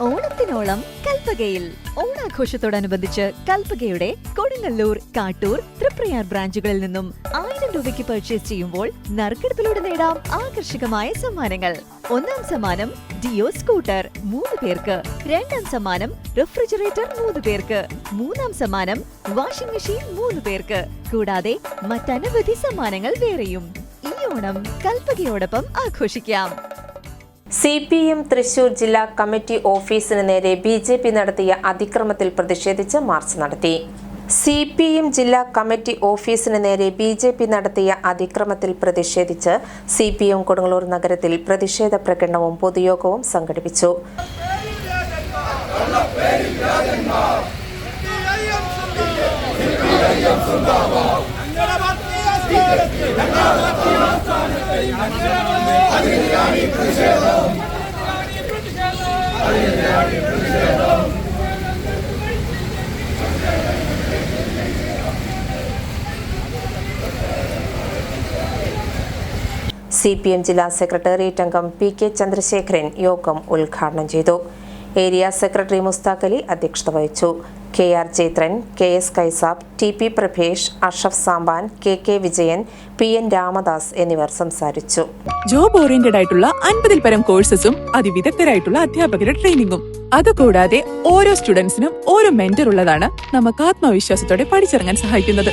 ഓണത്തിനോളം കൽപ്പകയിൽ. ഓണാഘോഷത്തോടനുബന്ധിച്ച് കൽപ്പകയുടെ കൊടുങ്ങല്ലൂർ കാട്ടൂർ തൃപ്രയാർ ബ്രാഞ്ചുകളിൽ നിന്നും ആയിരം രൂപയ്ക്ക് പർച്ചേസ് ചെയ്യുമ്പോൾ നറുക്കെടുപ്പിലൂടെ നേടാം ആകർഷകമായ സമ്മാനങ്ങൾ. ഒന്നാം സമ്മാനം ഡിയോ സ്കൂട്ടർ മൂന്ന് പേർക്ക് രണ്ടാം സമ്മാനം റെഫ്രിജറേറ്റർ മൂന്ന് പേർക്ക് മൂന്നാം സമ്മാനം വാഷിംഗ് മെഷീൻ മൂന്ന് പേർക്ക്. കൂടാതെ മറ്റനവധി സമ്മാനങ്ങൾ വേറെയും. ഈ ഓണം കൽപ്പകയോടൊപ്പം ആഘോഷിക്കാം. സി പി എം തൃശൂർ ജില്ലാ കമ്മിറ്റി ഓഫീസിന് നേരെ ബി ജെ പി നടത്തിയ അതിക്രമത്തിൽ പ്രതിഷേധിച്ച് മാർച്ച് നടത്തി സി പി എം ജില്ലാ കമ്മിറ്റി ഓഫീസിന് നേരെ ബി ജെ പി നടത്തിയ അതിക്രമത്തിൽ പ്രതിഷേധിച്ച് സി പി എം കൊടുങ്ങല്ലൂർ നഗരത്തിൽ പ്രതിഷേധ പ്രകടനവും പൊതുയോഗവും സംഘടിപ്പിച്ചു സി പി എം ജില്ലാ സെക്രട്ടേറിയറ്റ് അംഗം പി കെ ചന്ദ്രശേഖരൻ യോഗം ഉദ്ഘാടനം ചെയ്തു. ഏരിയ സെക്രട്ടറി മുസ്താഖ് അലി അധ്യക്ഷത വഹിച്ചു. K R Chaithran K S Kaisab T P Prabhesh Ashaf Sampan K K Vijayan P N Ramadas എന്നിവർ സംസാരിച്ചു. ജോബ് ഓറിയന്റഡ് ആയിട്ടുള്ള അൻപതിൽ പരം കോഴ്സസും അതിവിദഗ്ധരായിട്ടുള്ള അധ്യാപകരുടെ ട്രെയിനിങ്ങും അതുകൂടാതെ ഓരോ സ്റ്റുഡൻസിനും ഓരോ മെന്റർ ഉള്ളതാണ് നമുക്ക് ആത്മവിശ്വാസത്തോടെ പഠിച്ചിറങ്ങാൻ സഹായിക്കുന്നത്.